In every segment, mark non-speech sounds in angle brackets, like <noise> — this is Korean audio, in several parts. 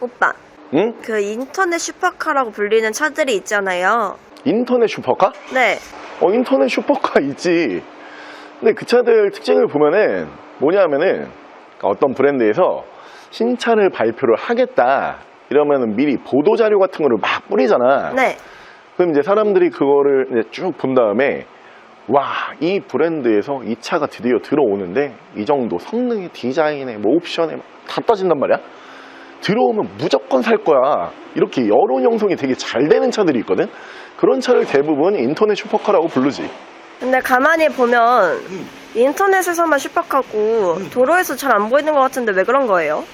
오빠, 응? 그 인터넷 슈퍼카라고 불리는 차들이 있잖아요. 인터넷 슈퍼카? 네. 어, 인터넷 슈퍼카 있지. 근데 그 차들 특징을 보면은 뭐냐면은 어떤 브랜드에서 신차를 발표를 하겠다. 이러면은 미리 보도 자료 같은 거를 막 뿌리잖아. 네. 그럼 이제 사람들이 그거를 이제 쭉 본 다음에 와, 이 브랜드에서 이 차가 드디어 들어오는데 이 정도 성능에 디자인에 뭐 옵션에 다 따진단 말이야. 들어오면 무조건 살 거야. 이렇게 여론 형성이 되게 잘 되는 차들이 있거든. 그런 차를 대부분 인터넷 슈퍼카라고 부르지. 근데 가만히 보면 인터넷에서만 슈퍼카고 도로에서 잘 안 보이는 것 같은데 왜 그런 거예요?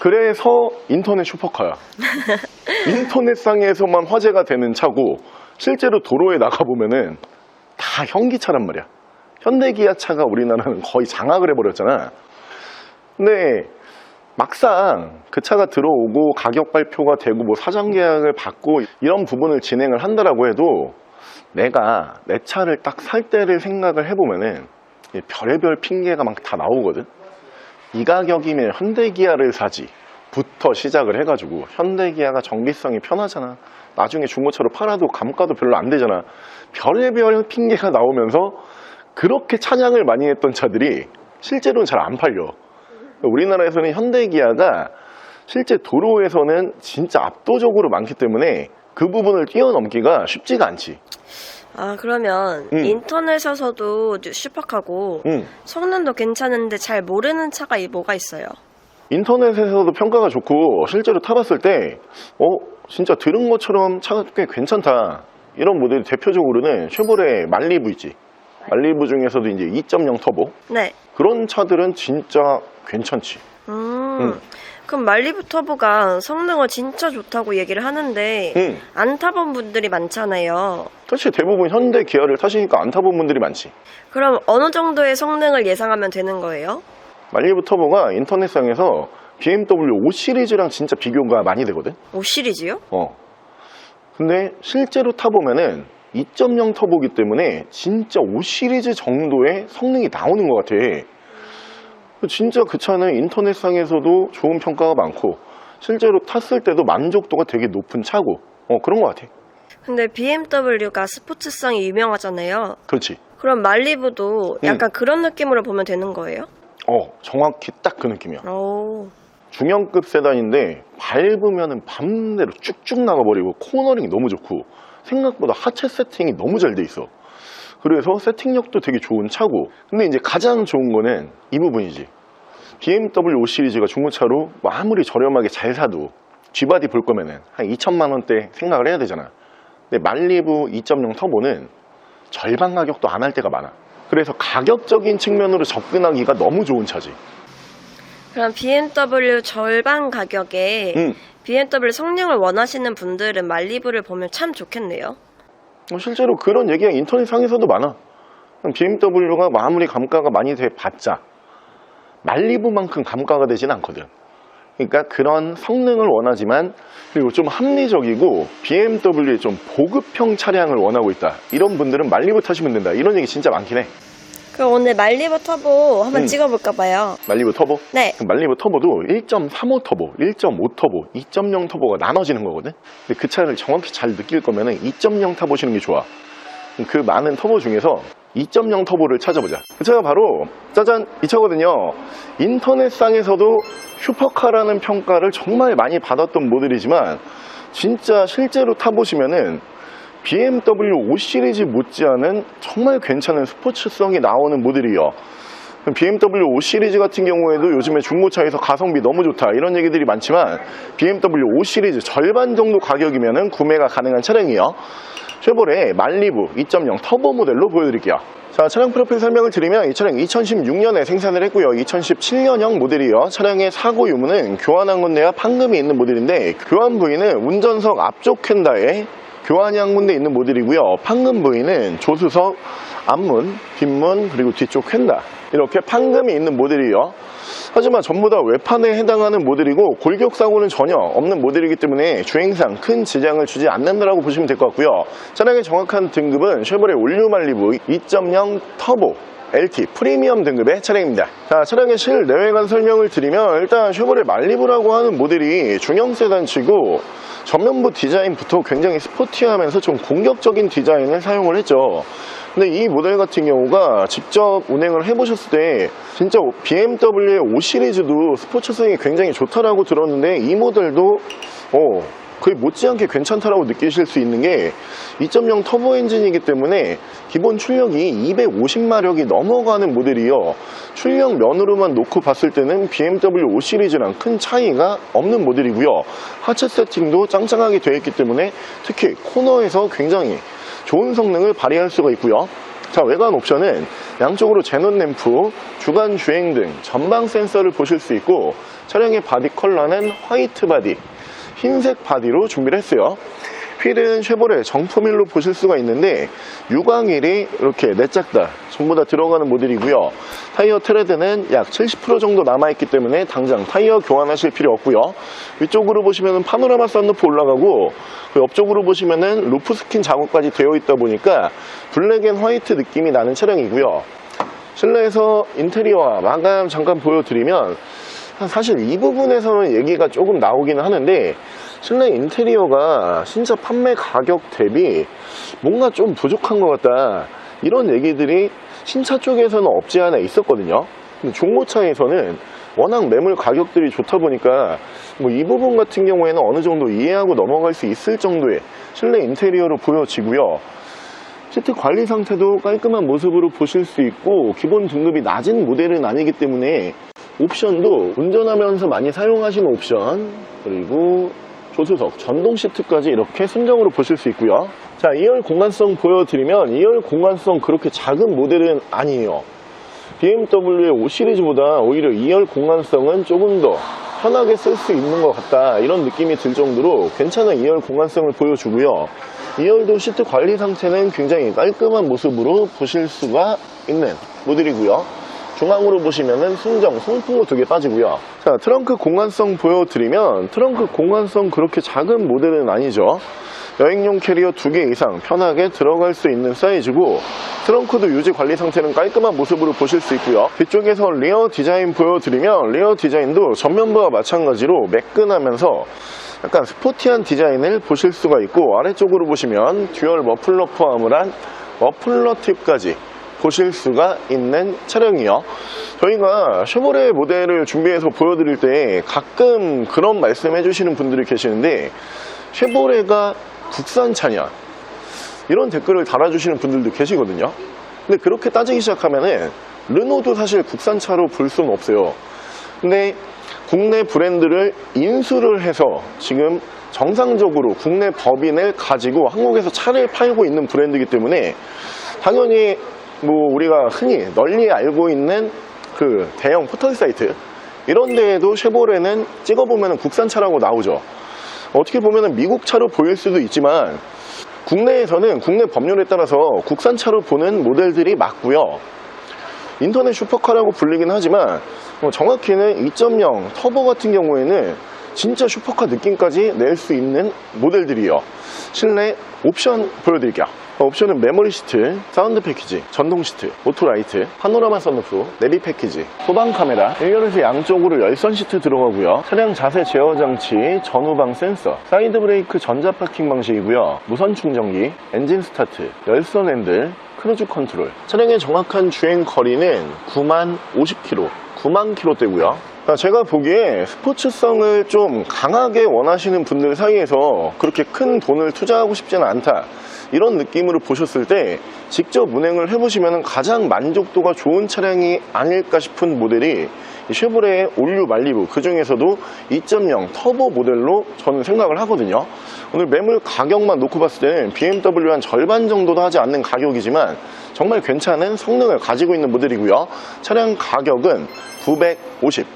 그래서 인터넷 슈퍼카야. <laughs> 인터넷상에서만 화제가 되는 차고 실제로 도로에 나가보면은 다 현기차란 말이야. 현대기아 차가 우리나라는 거의 장악을 해버렸잖아. 근데 막상 그 차가 들어오고 가격 발표가 되고 뭐 사전 계약을 받고 이런 부분을 진행을 한다라고 해도 내가 내 차를 딱 살 때를 생각을 해보면은 이 별의별 핑계가 막 다 나오거든. 이 가격이면 현대기아를 사지 부터 시작을 해가지고 현대기아가 정비성이 편하잖아. 나중에 중고차로 팔아도 감가도 별로 안 되잖아. 별의별 핑계가 나오면서 그렇게 찬양을 많이 했던 차들이 실제로는 잘 안 팔려 우리나라에서는 현대기아가 실제 도로에서는 진짜 압도적으로 많기 때문에 그 부분을 뛰어넘기가 쉽지가 않지 아, 그러면 음. 인터넷에서도 슈퍼카고 응. 성능도 괜찮은데 잘 모르는 차가 이 뭐가 있어요? 인터넷에서도 평가가 좋고 실제로 타봤을 때 어, 진짜 들은 것처럼 차가 꽤 괜찮다 이런 모델이 대표적으로는 쉐보레 말리부 있지 말리부 중에서도 이제 2.0 터보 네. 그런 차들은 진짜 괜찮지 음. 음. 그럼 말리부 터보가 성능은 진짜 좋다고 얘기를 하는데 응. 안 타본 분들이 많잖아요. 사실 대부분 현대 기아를 타시니까 안 타본 분들이 많지 그럼 어느 정도의 성능을 예상하면 되는 거예요? 말리부 터보가 인터넷상에서 BMW 5 시리즈랑 진짜 비교가 많이 되거든 5 시리즈요? 어. 근데 실제로 타보면은 2.0 터보기 때문에 진짜 5 시리즈 정도의 성능이 나오는 것 같아. 진짜 그 차는 인터넷상에서도 좋은 평가가 많고 실제로 탔을 때도 만족도가 되게 높은 차고 어 그런 것 같아. 근데 BMW가 스포츠성이 유명하잖아요. 그렇지. 그럼 말리부도 음. 약간 그런 느낌으로 보면 되는 거예요? 어 정확히 딱 그 느낌이야. 오. 중형급 세단인데 밟으면은 밤대로 쭉쭉 나가버리고 코너링이 너무 좋고 생각보다 하체 세팅이 너무 잘 돼 있어. 그래서 세팅력도 되게 좋은 차고 근데 이제 가장 좋은 거는 이 부분이지. BMW 5 시리즈가 중고차로 뭐 아무리 저렴하게 잘 사도 G바디 볼 거면은 한 2천만 원대 생각을 해야 되잖아. 근데 말리부 2.0 터보는 절반 가격도 안 할 때가 많아. 그래서 가격적인 측면으로 접근하기가 너무 좋은 차지. 그럼 BMW 절반 가격에 응. BMW 성능을 원하시는 분들은 말리부를 보면 참 좋겠네요. 어, 실제로 그런 얘기가 인터넷상에서도 많아. BMW가 아무리 감가가 많이 돼 봤자 말리부만큼 감가가 되진 않거든. 그러니까 그런 성능을 원하지만 그리고 좀 합리적이고 BMW의 좀 보급형 차량을 원하고 있다. 이런 분들은 말리부 타시면 된다. 이런 얘기 진짜 많긴 해. 그럼 오늘 말리부 터보 한번 음. 찍어볼까 봐요. 말리부 터보? 네. 그 말리부 터보도 1.35 터보, 1.5 터보, 2.0 터보가 나눠지는 거거든. 근데 그 차를 정확히 잘 느낄 거면 은 2.0 타보시는 게 좋아. 그 많은 터보 중에서 2.0 터보를 찾아보자. 그 차가 바로 짜잔 이 차거든요. 인터넷상에서도 슈퍼카라는 평가를 정말 많이 받았던 모델이지만 진짜 실제로 타보시면은 BMW 5 시리즈 못지않은 정말 괜찮은 스포츠성이 나오는 모델이에요. BMW 5 시리즈 같은 경우에도 요즘에 중고차에서 가성비 너무 좋다 이런 얘기들이 많지만 BMW 5 시리즈 절반 정도 가격이면 구매가 가능한 차량이에요. 쉐보레 말리부 2.0 터보 모델로 보여드릴게요. 자, 차량 프로필 설명을 드리면 이 차량 2016년에 생산을 했고요. 2017년형 모델이요. 차량의 사고 유무는 교환한 건데요. 판금이 있는 모델인데 교환 부위는 운전석 앞쪽 휀다에 군데 있는 모델이고요. 판금 부위는 조수석 앞문, 뒷문, 그리고 뒤쪽 휀다 이렇게 판금이 있는 모델이에요. 하지만 전부 다 외판에 해당하는 모델이고 골격 사고는 전혀 없는 모델이기 때문에 주행상 큰 지장을 주지 않는다라고 보시면 될 것 같고요. 차량의 정확한 등급은 쉐보레 올류말리부 2.0 터보 LT 프리미엄 등급의 차량입니다. 자, 차량의 실내외관 설명을 드리면 일단 쉐보레 말리부라고 하는 모델이 중형 세단치고 전면부 디자인부터 굉장히 스포티하면서 좀 공격적인 디자인을 사용을 했죠. 근데 이 모델 같은 경우가 직접 운행을 해보셨을 때 진짜 BMW의 5 시리즈도 스포츠성이 굉장히 좋다라고 들었는데 이 모델도 어, 거의 못지않게 괜찮다라고 느끼실 수 있는 게 2.0 터보 엔진이기 때문에 기본 출력이 250마력이 넘어가는 모델이요. 출력 면으로만 놓고 봤을 때는 BMW 5 시리즈랑 큰 차이가 없는 모델이고요. 하체 세팅도 짱짱하게 되어 있기 때문에 특히 코너에서 굉장히 좋은 성능을 발휘할 수가 있고요. 자, 외관 옵션은 양쪽으로 제논 램프, 주간 주행 등 전방 센서를 보실 수 있고 차량의 바디 컬러는 화이트 바디, 흰색 바디로 준비를 했어요. 휠은 쉐보레 정품일로 보실 수가 있는데 유광일이 이렇게 내짝다 전부 다 들어가는 모델이고요. 타이어 트레드는 약 70% 정도 남아있기 때문에 당장 타이어 교환하실 필요 없고요. 위쪽으로 보시면 파노라마 썬루프 올라가고 그 옆쪽으로 보시면은 루프 스킨 작업까지 되어 있다 보니까 블랙 앤 화이트 느낌이 나는 차량이고요. 실내에서 인테리어와 마감 잠깐 보여드리면 사실 이 부분에서는 얘기가 조금 나오기는 하는데 실내 인테리어가 진짜 판매 가격 대비 뭔가 좀 부족한 것 같다. 이런 얘기들이 신차 쪽에서는 없지 않아 있었거든요. 중고차에서는 워낙 매물 가격들이 좋다 보니까 뭐 이 부분 같은 경우에는 어느 정도 이해하고 넘어갈 수 있을 정도의 실내 인테리어로 보여지고요. 시트 관리 상태도 깔끔한 모습으로 보실 수 있고 기본 등급이 낮은 모델은 아니기 때문에 옵션도 운전하면서 많이 사용하시는 옵션 그리고 조수석, 전동 시트까지 이렇게 순정으로 보실 수 있고요. 자 2열 공간성 보여드리면 2열 공간성 그렇게 작은 모델은 아니에요. BMW의 5 시리즈보다 오히려 2열 공간성은 조금 더 편하게 쓸 수 있는 것 같다 이런 느낌이 들 정도로 괜찮은 2열 공간성을 보여주고요. 2열도 시트 관리 상태는 굉장히 깔끔한 모습으로 보실 수가 있는 모델이고요 중앙으로 보시면은 순정, 송풍구 두 개 빠지고요. 자, 트렁크 공간성 보여드리면 트렁크 공간성 그렇게 작은 모델은 아니죠. 여행용 캐리어 두 개 이상 편하게 들어갈 수 있는 사이즈고 트렁크도 유지 관리 상태는 깔끔한 모습으로 보실 수 있고요. 뒤쪽에서 리어 디자인 보여드리면 리어 디자인도 전면부와 마찬가지로 매끈하면서 약간 스포티한 디자인을 보실 수가 있고 아래쪽으로 보시면 듀얼 머플러 포함을 한 머플러 팁까지 보실 수가 있는 차량이요. 저희가 쉐보레 모델을 준비해서 보여드릴 때 가끔 그런 말씀 해주시는 분들이 계시는데 쉐보레가 국산차냐 이런 댓글을 달아주시는 분들도 계시거든요. 근데 그렇게 따지기 시작하면은 르노도 사실 국산차로 볼 수는 없어요. 근데 국내 브랜드를 인수를 해서 지금 정상적으로 국내 법인을 가지고 한국에서 차를 팔고 있는 브랜드이기 때문에 당연히 뭐 우리가 흔히 널리 알고 있는 그 대형 포털 사이트 이런 데에도 쉐보레는 찍어보면 국산차라고 나오죠. 어떻게 보면 미국 차로 보일 수도 있지만 국내에서는 국내 법률에 따라서 국산차로 보는 모델들이 맞고요. 인터넷 슈퍼카라고 불리긴 하지만 뭐 정확히는 2.0 터보 같은 경우에는 진짜 슈퍼카 느낌까지 낼 수 있는 모델들이에요. 실내 옵션 보여드릴게요. 옵션은 메모리 시트, 사운드 패키지, 전동 시트, 오토라이트, 파노라마 선루프, 내비 패키지, 소방 카메라, 1열에서 양쪽으로 열선 시트 들어가고요. 차량 자세 제어 장치, 전후방 센서, 사이드 브레이크 전자 파킹 방식이고요. 무선 충전기, 엔진 스타트, 열선 핸들, 크루즈 컨트롤. 차량의 정확한 주행 거리는 9만 50km, 9만 km대고요. 제가 보기에 스포츠성을 좀 강하게 원하시는 분들 사이에서 그렇게 큰 돈을 투자하고 싶지는 않다. 이런 느낌으로 보셨을 때 직접 운행을 해보시면 가장 만족도가 좋은 차량이 아닐까 싶은 모델이 이 쉐보레의 올류 말리부 그 중에서도 2.0 터보 모델로 저는 생각을 하거든요. 오늘 매물 가격만 놓고 봤을 때는 BMW 한 절반 정도도 하지 않는 가격이지만 정말 괜찮은 성능을 가지고 있는 모델이고요. 차량 가격은 950